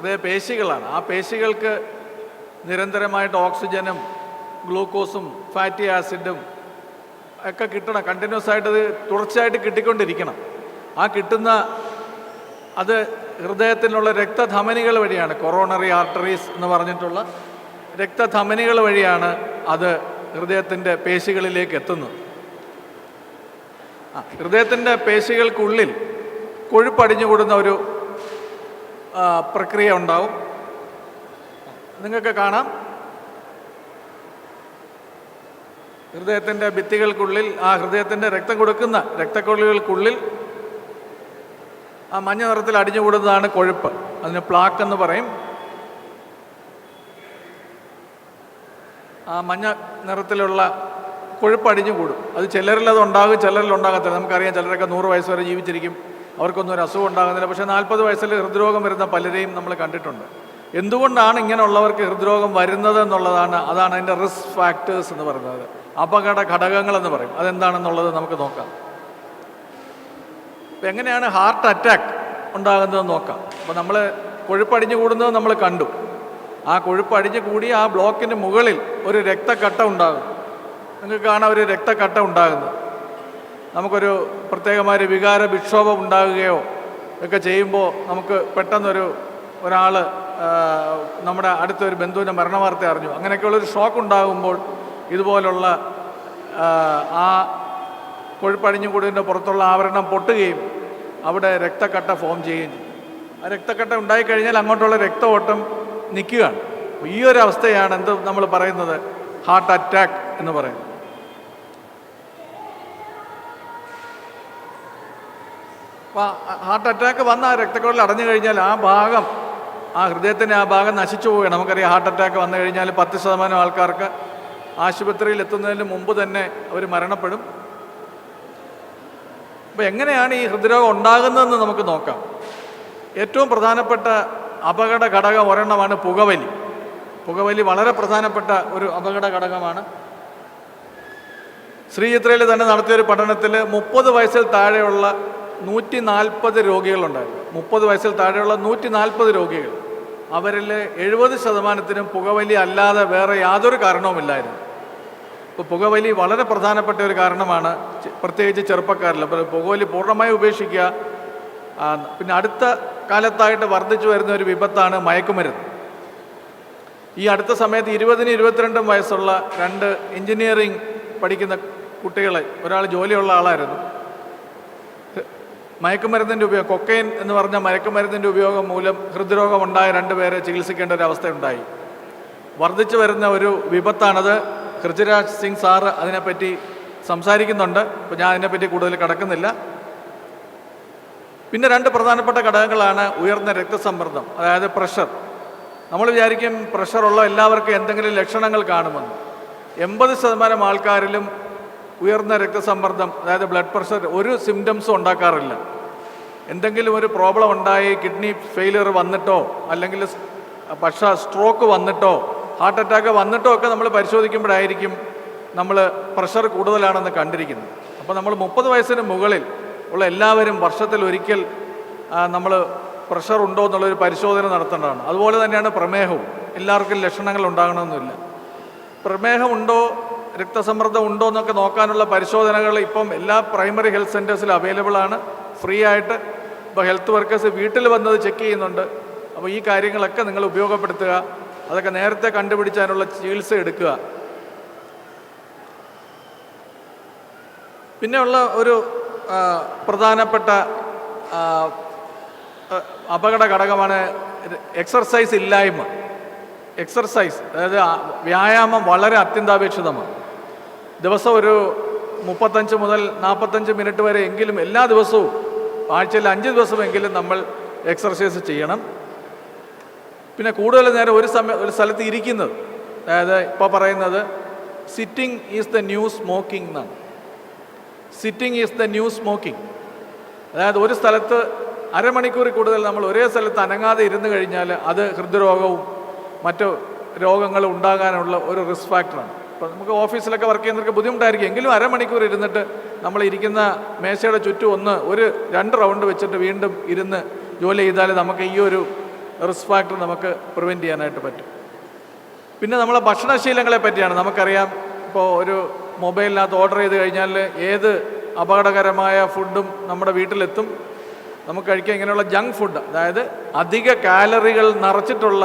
ഹൃദയ പേശികളാണ്. ആ പേശികൾക്ക് നിരന്തരമായിട്ട് ഓക്സിജനും ഗ്ലൂക്കോസും ഫാറ്റി ആസിഡും ഒക്കെ കിട്ടണം. കണ്ടിന്യൂസ് ആയിട്ട് അത് തുടർച്ചയായിട്ട് കിട്ടിക്കൊണ്ടിരിക്കണം. ആ കിട്ടുന്ന അത് ഹൃദയത്തിനുള്ള രക്തധമനികൾ വഴിയാണ്. കൊറോണറി ആർട്ടറീസ് എന്ന് പറഞ്ഞിട്ടുള്ള രക്തധമനികൾ വഴിയാണ് അത് ഹൃദയത്തിന്റെ പേശികളിലേക്ക് എത്തുന്നത്. ഹൃദയത്തിന്റെ പേശികൾക്കുള്ളിൽ കൊഴുപ്പടിഞ്ഞുകൂടുന്ന ഒരു പ്രക്രിയ ഉണ്ടാവും. നിങ്ങൾക്ക് കാണാം. ഹൃദയത്തിന്റെ ഭിത്തികൾക്കുള്ളിൽ ആ ഹൃദയത്തിന്റെ രക്തം കൊടുക്കുന്ന രക്തക്കൊള്ളികൾക്കുള്ളിൽ ആ മഞ്ഞ നിറത്തിൽ അടിഞ്ഞുകൂടുന്നതാണ് കൊഴുപ്പ്. അതിന് പ്ലാക്ക് എന്ന് പറയും. ആ മഞ്ഞ നിറത്തിലുള്ള കൊഴുപ്പ് അടിഞ്ഞുകൂടും. അത് ചിലരിൽ അത് ഉണ്ടാകും ചിലരിൽ ഉണ്ടാകത്തില്ല. നമുക്കറിയാം ചിലരൊക്കെ നൂറ് വയസ്സ് വരെ ജീവിച്ചിരിക്കും. അവർക്കൊന്നും ഒരു അസുഖം ഉണ്ടാകുന്നില്ല. പക്ഷേ നാൽപ്പത് വയസ്സിൽ ഹൃദ്രോഗം വരുന്ന പലരെയും നമ്മൾ കണ്ടിട്ടുണ്ട്. എന്തുകൊണ്ടാണ് ഇങ്ങനെയുള്ളവർക്ക് ഹൃദ്രോഗം വരുന്നത് എന്നുള്ളതാണ് അതാണ് അതിന്റെ റിസ്ക് ഫാക്ടേഴ്സ് എന്ന് പറയുന്നത്. അപകട ഘടകങ്ങൾ എന്ന് പറയും. അതെന്താണെന്നുള്ളത് നമുക്ക് നോക്കാം. അപ്പം എങ്ങനെയാണ് ഹാർട്ട് അറ്റാക്ക് ഉണ്ടാകുന്നതെന്ന് നോക്കാം. അപ്പോൾ നമ്മൾ കൊഴുപ്പടിഞ്ഞു കൂടുന്നത് നമ്മൾ കണ്ടു. ആ കൊഴുപ്പടിഞ്ഞു കൂടി ആ ബ്ലോക്കിന് മുകളിൽ ഒരു രക്തക്കട്ട ഉണ്ടാകും നിങ്ങൾക്ക് ഒരു രക്തക്കട്ട ഉണ്ടാകുന്നത് നമുക്കൊരു പ്രത്യേകമായ ഒരു വികാര വിക്ഷോഭം ഉണ്ടാകുകയോ ഒക്കെ ചെയ്യുമ്പോൾ നമുക്ക് പെട്ടെന്നൊരു ഒരാൾ നമ്മുടെ അടുത്തൊരു ബന്ധുവിന്റെ മരണവാർത്ത അറിഞ്ഞു. അങ്ങനെയൊക്കെയുള്ളൊരു ഷോക്ക് ഉണ്ടാകുമ്പോൾ ഇതുപോലുള്ള ആ, കൊഴുപ്പടിഞ്ഞുകൂടിന്റെ പുറത്തുള്ള ആവരണം പൊട്ടുകയും അവിടെ രക്തക്കട്ട ഫോം ചെയ്യുകയും ചെയ്യും. ആ രക്തക്കട്ട ഉണ്ടായിക്കഴിഞ്ഞാൽ അങ്ങോട്ടുള്ള രക്തഓട്ടം നിൽക്കുകയാണ്. ഈ ഒരു അവസ്ഥയാണ് എന്ത് നമ്മൾ പറയുന്നത്? ഹാർട്ട് അറ്റാക്ക് എന്ന് പറയുന്നത്. ഹാർട്ട് അറ്റാക്ക് വന്ന ആ രക്തക്കുഴൽ അടഞ്ഞു കഴിഞ്ഞാൽ ആ ഭാഗം ആ ഹൃദയത്തിന്റെ ആ ഭാഗം നശിച്ചു പോവുകയാണ്. നമുക്കറിയാം ഹാർട്ട് അറ്റാക്ക് വന്നു കഴിഞ്ഞാൽ പത്ത് ശതമാനം ആൾക്കാർക്ക് ആശുപത്രിയിൽ എത്തുന്നതിന് മുമ്പ് തന്നെ അവർ മരണപ്പെടും. അപ്പോൾ എങ്ങനെയാണ് ഈ ഹൃദ്രോഗം ഉണ്ടാകുന്നതെന്ന് നമുക്ക് നോക്കാം. ഏറ്റവും പ്രധാനപ്പെട്ട അപകട ഘടകം ഒരെണ്ണമാണ് പുകവലി. പുകവലി വളരെ പ്രധാനപ്പെട്ട ഒരു അപകട ഘടകമാണ്. ശ്രീചിത്രയിൽ തന്നെ നടത്തിയൊരു പഠനത്തിൽ മുപ്പത് വയസ്സിൽ താഴെയുള്ള നൂറ്റി നാൽപ്പത് രോഗികളുണ്ടായിരുന്നു മുപ്പത് വയസ്സിൽ താഴെയുള്ള നൂറ്റി നാൽപ്പത് രോഗികൾ. അവരിൽ എഴുപത് ശതമാനത്തിനും പുകവലി അല്ലാതെ വേറെ യാതൊരു കാരണവുമില്ലായിരുന്നു ഇപ്പോൾ പുകവലി വളരെ പ്രധാനപ്പെട്ട ഒരു കാരണമാണ്. പ്രത്യേകിച്ച് ചെറുപ്പക്കാരിൽ അപ്പോൾ പുകവലി പൂർണമായി ഉപേക്ഷിക്കുക പിന്നെ അടുത്ത കാലത്തായിട്ട് വർദ്ധിച്ചു വരുന്ന ഒരു വിപത്താണ് മയക്കുമരുന്ന്. ഈ അടുത്ത സമയത്ത് ഇരുപതിനും ഇരുപത്തിരണ്ടും വയസ്സുള്ള രണ്ട് എഞ്ചിനീയറിംഗ് പഠിക്കുന്ന കുട്ടികളെ ഒരാൾ ജോലിയുള്ള ആളായിരുന്നു. മയക്കുമരുന്നിന്റെ ഉപയോഗം കൊക്കൈൻ എന്ന് പറഞ്ഞ മയക്കുമരുന്നിന്റെ ഉപയോഗം മൂലം ഹൃദ്രോഗമുണ്ടായ രണ്ടുപേരെ ചികിത്സിക്കേണ്ട ഒരു അവസ്ഥയുണ്ടായി. വർദ്ധിച്ചു വരുന്ന ഒരു വിപത്താണത്. പൃഥ്വിരാജ് സിംഗ് സാറ് അതിനെപ്പറ്റി സംസാരിക്കുന്നുണ്ട്. അപ്പോൾ ഞാൻ അതിനെപ്പറ്റി കൂടുതൽ കടക്കുന്നില്ല. പിന്നെ രണ്ട് പ്രധാനപ്പെട്ട ഘടകങ്ങളാണ് ഉയർന്ന രക്തസമ്മർദ്ദം അതായത് പ്രഷർ. നമ്മൾ വിചാരിക്കും പ്രഷറുള്ള എല്ലാവർക്കും എന്തെങ്കിലും ലക്ഷണങ്ങൾ കാണുമെന്ന്. എൺപത് ശതമാനം ആൾക്കാരിലും ഉയർന്ന രക്തസമ്മർദ്ദം അതായത് ബ്ലഡ് പ്രഷർ ഒരു സിംറ്റംസും ഉണ്ടാക്കാറില്ല. എന്തെങ്കിലും ഒരു പ്രോബ്ലം ഉണ്ടായി കിഡ്നി ഫെയിലിയർ വന്നിട്ടോ അല്ലെങ്കിൽ പക്ഷ സ്ട്രോക്ക് വന്നിട്ടോ ഹാർട്ട് അറ്റാക്ക് വന്നിട്ടോ ഒക്കെ നമ്മൾ പരിശോധിക്കുമ്പോഴായിരിക്കും നമ്മൾ പ്രഷർ കൂടുതലാണെന്ന് കണ്ടിരിക്കുന്നത്. അപ്പോൾ നമ്മൾ മുപ്പത് വയസ്സിന് മുകളിൽ ഉള്ള എല്ലാവരും വർഷത്തിൽ ഒരിക്കൽ നമ്മൾ പ്രഷർ ഉണ്ടോ എന്നുള്ളൊരു പരിശോധന നടത്തേണ്ടതാണ്. അതുപോലെ തന്നെയാണ് പ്രമേഹവും. എല്ലാവർക്കും ലക്ഷണങ്ങൾ ഉണ്ടാകണമെന്നില്ല. പ്രമേഹമുണ്ടോ രക്തസമ്മർദ്ദം ഉണ്ടോ എന്നൊക്കെ നോക്കാനുള്ള പരിശോധനകൾ ഇപ്പം എല്ലാ പ്രൈമറി ഹെൽത്ത് സെന്റേഴ്സിലും അവൈലബിൾ ആണ്. ഫ്രീ ആയിട്ട്. ഇപ്പോൾ ഹെൽത്ത് വർക്കേഴ്സ് വീട്ടിൽ വന്നത് ചെക്ക് ചെയ്യുന്നുണ്ട്. അപ്പോൾ ഈ കാര്യങ്ങളൊക്കെ നിങ്ങൾ ഉപയോഗപ്പെടുത്തുക. അതൊക്കെ നേരത്തെ കണ്ടുപിടിച്ചാനുള്ള ചികിത്സ എടുക്കുക. പിന്നെയുള്ള ഒരു പ്രധാനപ്പെട്ട അപകട ഘടകമാണ് എക്സർസൈസ് ഇല്ലായ്മ. എക്സർസൈസ് അതായത് വ്യായാമം വളരെ അത്യന്താപേക്ഷിതമാണ്. ദിവസം ഒരു മുപ്പത്തഞ്ച് മുതൽ നാൽപ്പത്തഞ്ച് മിനിറ്റ് വരെ എങ്കിലും എല്ലാ ദിവസവും ആഴ്ചയിൽ അഞ്ച് ദിവസമെങ്കിലും നമ്മൾ എക്സർസൈസ് ചെയ്യണം. പിന്നെ കൂടുതൽ നേരം ഒരു സമയം ഒരു സ്ഥലത്ത് ഇരിക്കുന്നത്. അതായത് ഇപ്പോൾ പറയുന്നത് sitting is the new smoking എന്നാണ്. Sitting is the new smoking അതായത് ഒരു സ്ഥലത്ത് അരമണിക്കൂറിൽ കൂടുതൽ നമ്മൾ ഒരേ സ്ഥലത്ത് അനങ്ങാതെ ഇരുന്ന് കഴിഞ്ഞാൽ അത് ഹൃദ്രോഗവും മറ്റു രോഗങ്ങളും ഉണ്ടാകാനുള്ള ഒരു റിസ്ക് ഫാക്ടറാണ് ഇപ്പോൾ നമുക്ക് ഓഫീസിലൊക്കെ വർക്ക് ചെയ്യുന്നവർക്ക് ബുദ്ധിമുട്ടായിരിക്കും. എങ്കിലും അരമണിക്കൂർ ഇരുന്നിട്ട് നമ്മൾ ഇരിക്കുന്ന മേശയുടെ ചുറ്റും ഒന്ന് ഒരു രണ്ട് റൗണ്ട് വെച്ചിട്ട് വീണ്ടും ഇരുന്ന് ജോലി ചെയ്താൽ നമുക്ക് ഈ ഒരു റിസ്ക് ഫാക്ടർ നമുക്ക് പ്രിവെന്റ് ചെയ്യാനായിട്ട് പറ്റും. പിന്നെ നമ്മളെ ഭക്ഷണശീലങ്ങളെ പറ്റിയാണ് നമുക്കറിയാം. ഇപ്പോൾ ഒരു മൊബൈലിനകത്ത് ഓർഡർ ചെയ്ത് കഴിഞ്ഞാൽ ഏത് അപകടകരമായ ഫുഡും നമ്മുടെ വീട്ടിലെത്തും. നമുക്ക് കഴിക്കാൻ ഇങ്ങനെയുള്ള ജങ്ക് ഫുഡ് അതായത് അധിക കാലറികൾ നിറച്ചിട്ടുള്ള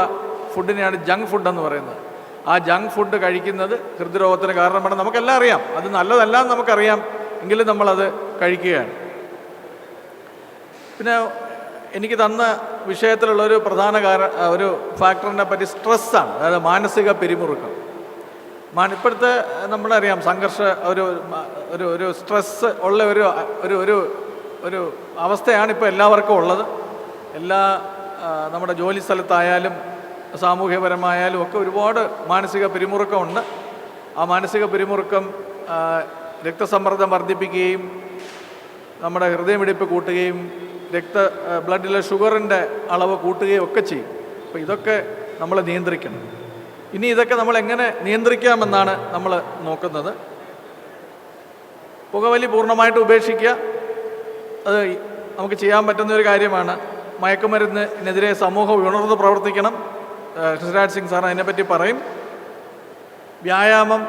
ഫുഡിനെയാണ് ജങ്ക് ഫുഡ് എന്ന് പറയുന്നത്. ആ ജങ്ക് ഫുഡ് കഴിക്കുന്നത് ഹൃദ്രോഗത്തിന് കാരണമാണ്. നമുക്കെല്ലാം അറിയാം. അത് നല്ലതല്ല എന്ന് നമുക്കറിയാം. എങ്കിലും നമ്മളത് കഴിക്കുകയാണ്. പിന്നെ എനിക്ക് തന്ന വിഷയത്തിലുള്ള ഒരു പ്രധാന കാര ഒരു ഫാക്ടറിനെ പറ്റി സ്ട്രെസ്സാണ്. അതായത് മാനസിക പിരിമുറുക്കം. മാ ഇപ്പോഴത്തെ നമ്മളറിയാം സംഘർഷ ഒരു ഒരു ഒരു സ്ട്രെസ്സ് ഉള്ള ഒരു ഒരു ഒരു ഒരു അവസ്ഥയാണ് ഇപ്പോൾ എല്ലാവർക്കും ഉള്ളത്. എല്ലാ നമ്മുടെ ജോലി സ്ഥലത്തായാലും സാമൂഹ്യപരമായാലും ഒക്കെ ഒരുപാട് മാനസിക പിരിമുറുക്കമുണ്ട്. ആ മാനസിക പിരിമുറുക്കം രക്തസമ്മർദ്ദം വർദ്ധിപ്പിക്കുകയും നമ്മുടെ ഹൃദയമിടിപ്പ് കൂട്ടുകയും രക്ത ബ്ലഡിലെ ഷുഗറിന്റെ അളവ് കൂട്ടുകയും ഒക്കെ ചെയ്യും. അപ്പോൾ ഇതൊക്കെ നമ്മൾ നിയന്ത്രിക്കണം. ഇനി ഇതൊക്കെ നമ്മൾ എങ്ങനെ നിയന്ത്രിക്കാമെന്നാണ് നമ്മൾ നോക്കുന്നത്. പുകവലി പൂർണമായിട്ട് ഉപേക്ഷിക്കുക. അത് നമുക്ക് ചെയ്യാൻ പറ്റുന്ന ഒരു കാര്യമാണ്. മയക്കുമരുന്നിനെതിരെ സമൂഹം ഉണർന്ന് പ്രവർത്തിക്കണം. ഏഹ് സിംഗ് സാർ അതിനെപ്പറ്റി പറയും. വ്യായാമം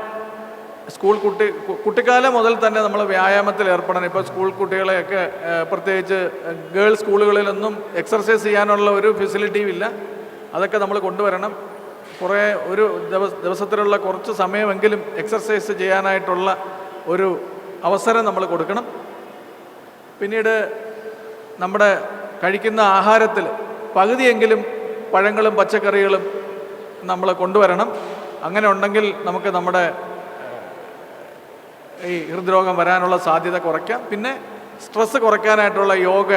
സ്കൂൾ കുട്ടി കുട്ടിക്കാലം മുതൽ തന്നെ നമ്മൾ വ്യായാമത്തിൽ ഏർപ്പെടണം. ഇപ്പോൾ സ്കൂൾ കുട്ടികളെയൊക്കെ പ്രത്യേകിച്ച് ഗേൾസ് സ്കൂളുകളിലൊന്നും എക്സർസൈസ് ചെയ്യാനുള്ള ഒരു ഫെസിലിറ്റിയും ഇല്ല. അതൊക്കെ നമ്മൾ കൊണ്ടുവരണം. കുറേ ഒരു ദിവസ ദിവസത്തിലുള്ള കുറച്ച് സമയമെങ്കിലും എക്സർസൈസ് ചെയ്യാനായിട്ടുള്ള ഒരു അവസരം നമ്മൾ കൊടുക്കണം. പിന്നീട് നമ്മുടെ കഴിക്കുന്ന ആഹാരത്തിൽ പകുതിയെങ്കിലും പഴങ്ങളും പച്ചക്കറികളും നമ്മൾ കൊണ്ടുവരണം. അങ്ങനെ ഉണ്ടെങ്കിൽ നമുക്ക് നമ്മുടെ ഈ ഹൃദ്രോഗം വരാനുള്ള സാധ്യത കുറയ്ക്കാം. പിന്നെ സ്ട്രെസ്സ് കുറയ്ക്കാനായിട്ടുള്ള യോഗ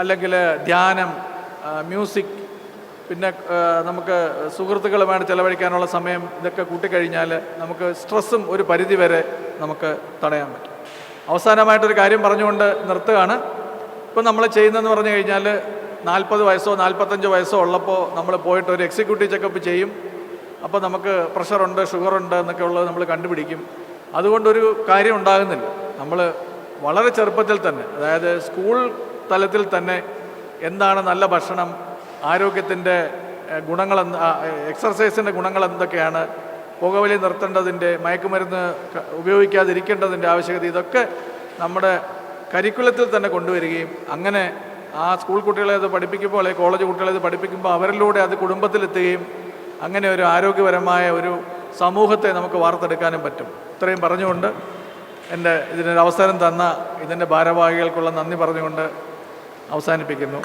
അല്ലെങ്കിൽ ധ്യാനം മ്യൂസിക് പിന്നെ നമുക്ക് സുഹൃത്തുക്കളുമായിട്ട് ചിലവഴിക്കാനുള്ള സമയം ഇതൊക്കെ കൂട്ടിക്കഴിഞ്ഞാൽ നമുക്ക് സ്ട്രെസ്സും ഒരു പരിധി വരെ നമുക്ക് തടയാൻ പറ്റും. അവസാനമായിട്ടൊരു കാര്യം പറഞ്ഞുകൊണ്ട് നിർത്തുകയാണ്. ഇപ്പം നമ്മൾ ചെയ്യുന്നതെന്ന് പറഞ്ഞു കഴിഞ്ഞാൽ നാൽപ്പത് വയസ്സോ നാൽപ്പത്തഞ്ച് വയസ്സോ ഉള്ളപ്പോൾ നമ്മൾ പോയിട്ട് ഒരു എക്സിക്യൂട്ടീവ് ചെക്കപ്പ് ചെയ്യും. അപ്പോൾ നമുക്ക് പ്രഷറുണ്ട് ഷുഗറുണ്ട് എന്നൊക്കെ ഉള്ളത് നമ്മൾ കണ്ടുപിടിക്കും. അതുകൊണ്ടൊരു കാര്യം ഉണ്ടാകുന്നില്ല. നമ്മൾ വളരെ ചെറുപ്പത്തിൽ തന്നെ അതായത് സ്കൂൾ തലത്തിൽ തന്നെ എന്താണ് നല്ല ഭക്ഷണം ആരോഗ്യത്തിന്റെ ഗുണങ്ങൾ എക്സർസൈസിന്റെ ഗുണങ്ങൾ എന്തൊക്കെയാണ് പുകവലി നിർത്തേണ്ടതിന്റെ മയക്കുമരുന്ന് ഉപയോഗിക്കാതിരിക്കേണ്ടതിന്റെ ആവശ്യകത ഇതൊക്കെ നമ്മുടെ കരിക്കുലത്തിൽ തന്നെ കൊണ്ടുവരികയും അങ്ങനെ ആ സ്കൂൾ കുട്ടികളെ അത് പഠിപ്പിക്കുമ്പോൾ അല്ലെങ്കിൽ കോളേജ് കുട്ടികളെ അത് പഠിപ്പിക്കുമ്പോൾ അവരിലൂടെ അത് കുടുംബത്തിലെത്തുകയും അങ്ങനെ ഒരു ആരോഗ്യപരമായ ഒരു സമൂഹത്തെ നമുക്ക് വാർത്തെടുക്കാനും പറ്റും. ഇത്രയും പറഞ്ഞുകൊണ്ട് എന്റെ ഇതിനൊരു അവസരം തന്ന ഇതിന്റെ ഭാരവാഹികൾക്കുള്ള നന്ദി പറഞ്ഞുകൊണ്ട് അവസാനിപ്പിക്കുന്നു.